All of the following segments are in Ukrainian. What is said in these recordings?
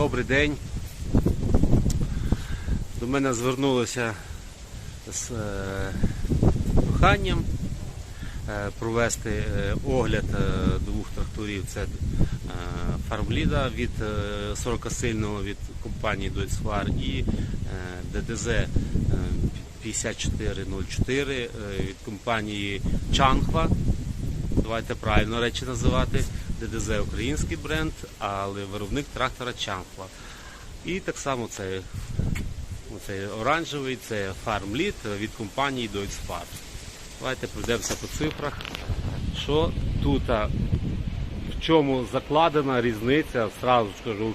Добрий день. До мене звернулося з е, проханням е, провести е, огляд двох тракторів. Це фармліда від е, 40-сильного від компанії Deutsfar і ДДЗ е, 5404 е, від компанії Чанхва. Давайте правильно речі називати. ДДЗ український бренд, але виробник трактора Чанхва. І так само це оцей оранжевий, це фармліт від компанії Deutsfar. Давайте пройдемося по цифрах. Що тут, в чому закладена різниця, зразу скажу,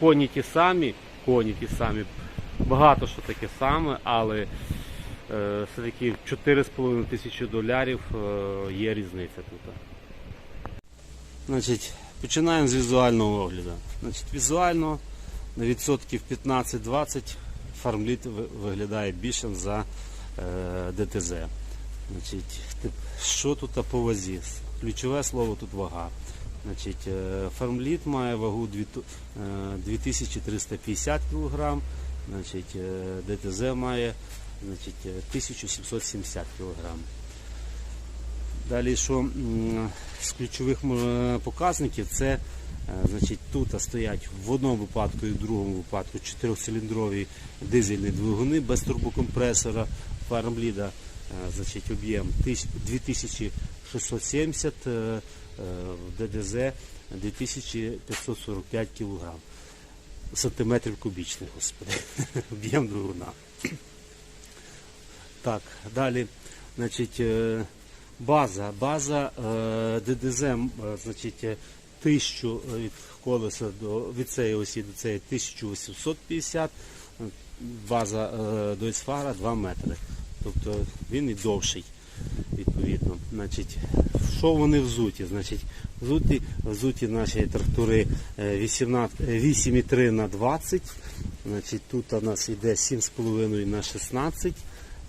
коні ті самі, коні ті самі, багато що таке саме, але е, все-таки в 4,5 тисячі доларів е, є різниця тут. Значить, починаємо з візуального огляду. Значить, візуально на відсотків 15-20 фармліт виглядає більшим за е, ДТЗ. Значить, що тут по вазі? Ключове слово тут вага. Значить, е, фармліт має вагу дві ту- е, 2350 кг, значить, е, ДТЗ має значить, е, 1770 кг. Далі, що з ключових показників, це е, значить, тут стоять в одному випадку і в другому випадку чотирьохциліндрові дизельні двигуни без турбокомпресора фармліда, е, значить, об'єм 2670, е, в ДДЗ 2545 кг. Сантиметрів кубічних, господи, об'єм двигуна. Так, далі, значить, база. База е, ДДЗ, е, значить, е, 1000 від колеса до від цієї осі до цієї 1850, е, база е, до Ісфара 2 метри. Тобто він і довший, відповідно. Значить, що вони взуті? Значить, взуті, взуті наші трактори е, 18 е, 8,3 на 20. Значить, тут у нас йде 7,5 на 16.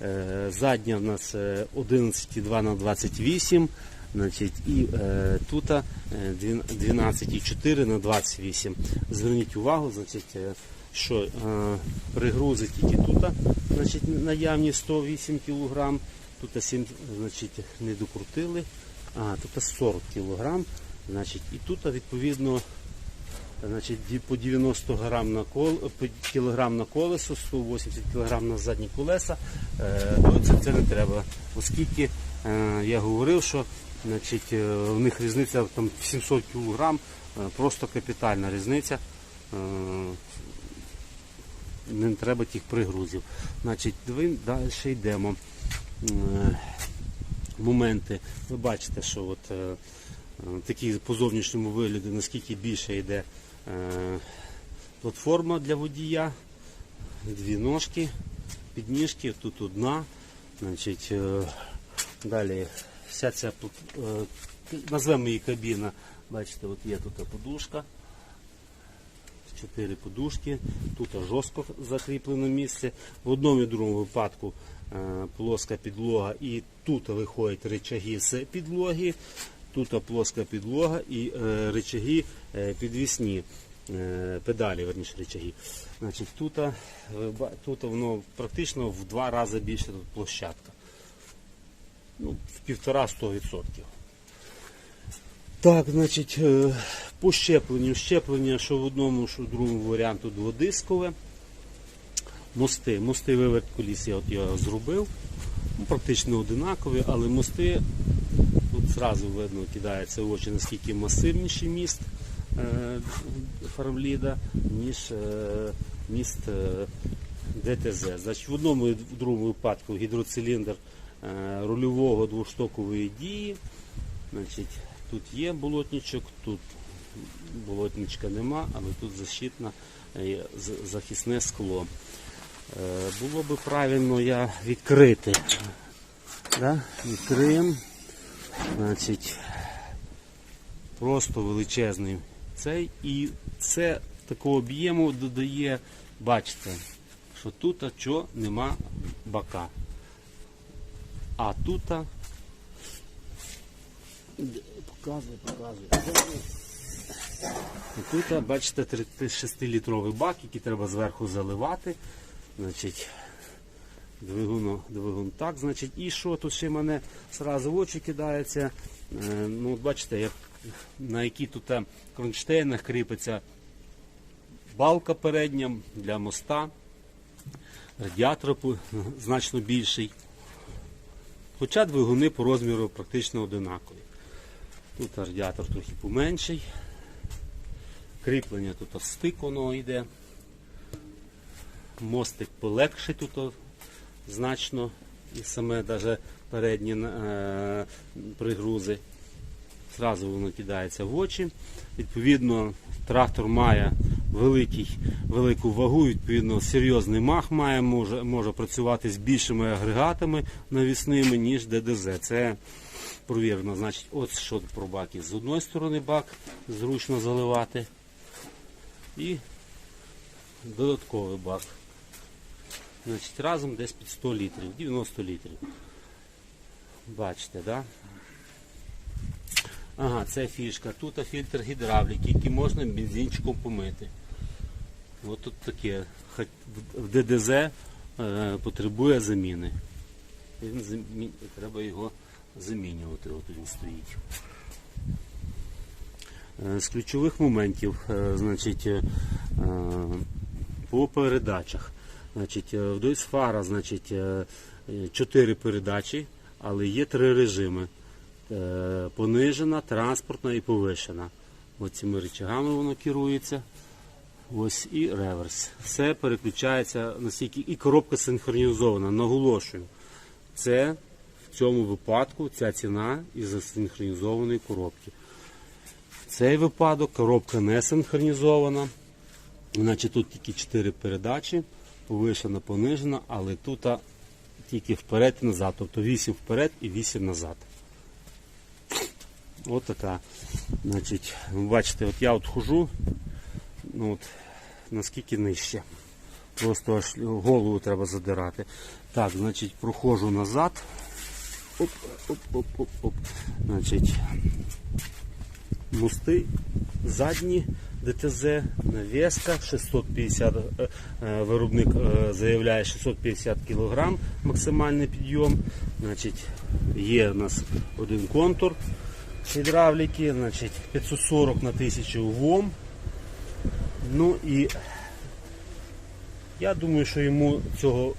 Е, Задня в нас е, 11,2 на 28. Значить, і е, тут е, 12,4 на 28. Зверніть увагу, значить, е, що е, пригрузи тільки тут, значить, наявні 108 кг. Тут 7, значить, не докрутили, а тут 40 кг. Значить, і тут відповідно Значить, по 90 грам на кол, по кілограм на колесо, 180 кг на задні колеса. Е, ну, це, це не треба, оскільки е, я говорив, що значить, е, в них різниця там, 700 кг, е, просто капітальна різниця. Е, не треба тих пригрузів. Значить, далі йдемо. Е, моменти. Ви бачите, що от, е, е, такі по зовнішньому вигляду, наскільки більше йде е, платформа для водія, дві ножки, підніжки, тут одна. Значить, е, далі вся ця е, назвемо її кабіна. Бачите, от є тут подушка. Чотири подушки, тут жорстко закріплено місце. В одному і другому випадку е, плоска підлога і тут виходять речаги з підлоги, тут плоска підлога і е, речаги е, підвісні. е, Педалі, верніше речаги. Значить, тут, тут воно практично в два рази більше тут площадка. Ну, в півтора-сто відсотків. Так, значить, по щепленню. Щеплення, що в одному, що в другому варіанту дводискове. Мости. Мости виверт коліс я, от я зробив. Ну, практично одинакові, але мости зразу видно кидається в очі, наскільки масивніший міст е, фармліда, ніж е, міст е, ДТЗ. Значить, в одному і в другому випадку гідроциліндр рульового двоштокової дії. Значить, тут є болотничок, тут болотничка нема, але тут защитне захисне скло. Було би правильно я відкрити. Да? Відкриємо. Значить, просто величезний цей. І це такого об'єму додає, бачите, що тут чого нема бока. А тут Показує, показує. І тут, бачите, 36-літровий бак, який треба зверху заливати. Значить, двигун, двигун так, значить, і що тут ще мене зразу в очі кидається. Е, ну, от бачите, як, на які тут кронштейнах кріпиться балка передня для моста, радіатор значно більший. Хоча двигуни по розміру практично одинакові. Тут радіатор трохи поменший. Кріплення тут стик воно йде. Мостик полегший тут значно. І саме даже передні е, пригрузи. Зразу воно кидається в очі. Відповідно, трактор має великий, велику вагу, відповідно, серйозний мах має, може, може працювати з більшими агрегатами навісними, ніж ДДЗ. Це провірено. Значить, от що про баки. З одної сторони бак зручно заливати. І додатковий бак. Значить, разом десь під 100 літрів, 90 літрів. Бачите? Да? Ага, це фішка. Тут фільтр гідравліки, який можна бензинчиком помити. Ось тут таке. В ДДЗ е, потребує заміни. Він замі... Треба його замінювати. От він стоїть. Е, З ключових моментів, е, значить, по передачах. Значить, е, фара, значить, е, е, передачі, але є три режими. Е, Понижена, транспортна і повишена. Ось цими рычагами воно керується. Ось і реверс. Все переключається настільки і коробка синхронізована. Наголошую. Це в цьому випадку ця ціна із синхронізованої коробки. В цей випадок коробка не синхронізована. Значить тут тільки 4 передачі, повишена, понижена, але тут тільки вперед і назад. Тобто 8 вперед і 8 назад. От така. Значить, ви бачите, от я от хожу, ну от, наскільки нижче. Просто аж голову треба задирати. Так, значить, проходжу назад. Оп, оп, оп, оп, оп. Значить, мости задні ДТЗ, навеска 650, е, е, виробник е, заявляє 650 кг максимальний підйом. Значить, є у нас один контур гідравліки, значить 540 на 1000 ВОМ. Ну і я думаю, що йому цього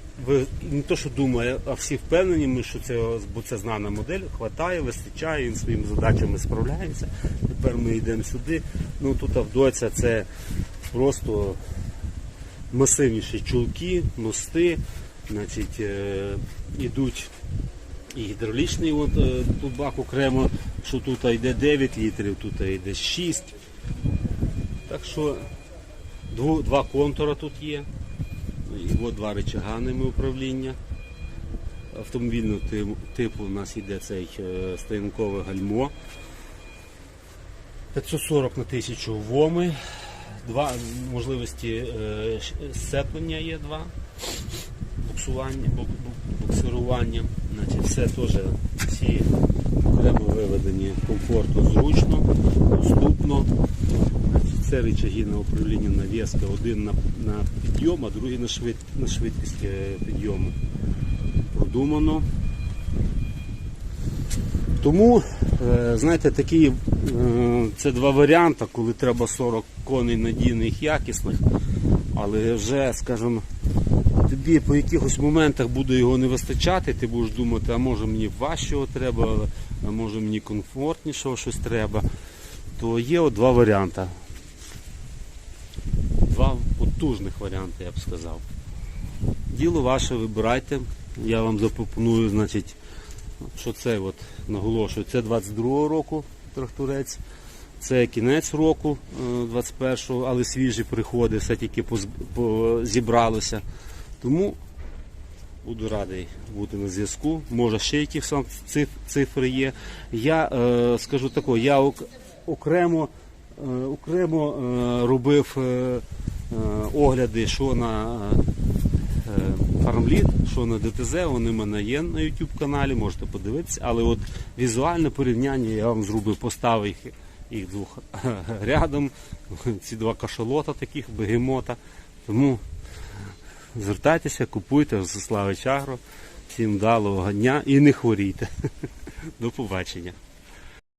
не то, що думає, а всі впевнені, ми, що це, бо це знана модель, хватає, вистачає, він своїми задачами справляється. Тепер ми йдемо сюди. Ну тут Авдоця це просто масивніші чулки, мости, значить, е, ідуть і гідравлічний от, е, тут бак окремо, що тут йде 9 літрів, тут йде 6. Так що два контура тут є. І от два речаганими управління. Автомобільного типу у нас йде цей е, стоянкове гальмо. 540 на 1000 воми. Два можливості е, сцеплення є два. Буксування, бу- бу- буксирування. Значить, все теж всі окремо виведені комфортно, зручно, доступно. Це рычаги на управління навіска, один на, на підйом, а другий на, швид, на швидкість е, підйому. Продумано. Тому, е, знаєте, такі е, це два варіанти, коли треба 40 коней надійних, якісних, але вже, скажімо, тобі по якихось моментах буде його не вистачати, ти будеш думати, а може мені важчого треба, а може мені комфортнішого щось треба, то є от два варіанти. Два потужних варіанти, я б сказав. Діло ваше, вибирайте. Я вам запропоную, значить, що це от, наголошую, це 22-го року тракторець. Це кінець року е, 21-го, але свіжі приходи, все тільки зібралося. Тому буду радий бути на зв'язку. Може ще якісь циф- цифри є. Я е, скажу тако, я ок- окремо, е, окремо е, робив е, е, огляди, що на е, фармліт, що на ДТЗ, вони в мене є на YouTube каналі, можете подивитися. Але от візуальне порівняння я вам зробив, поставив їх їх двох рядом. Ці два кашалота таких, бегемота. Тому звертайтеся, купуйте Слави Чагро. Всім вдалого дня і не хворійте. До побачення.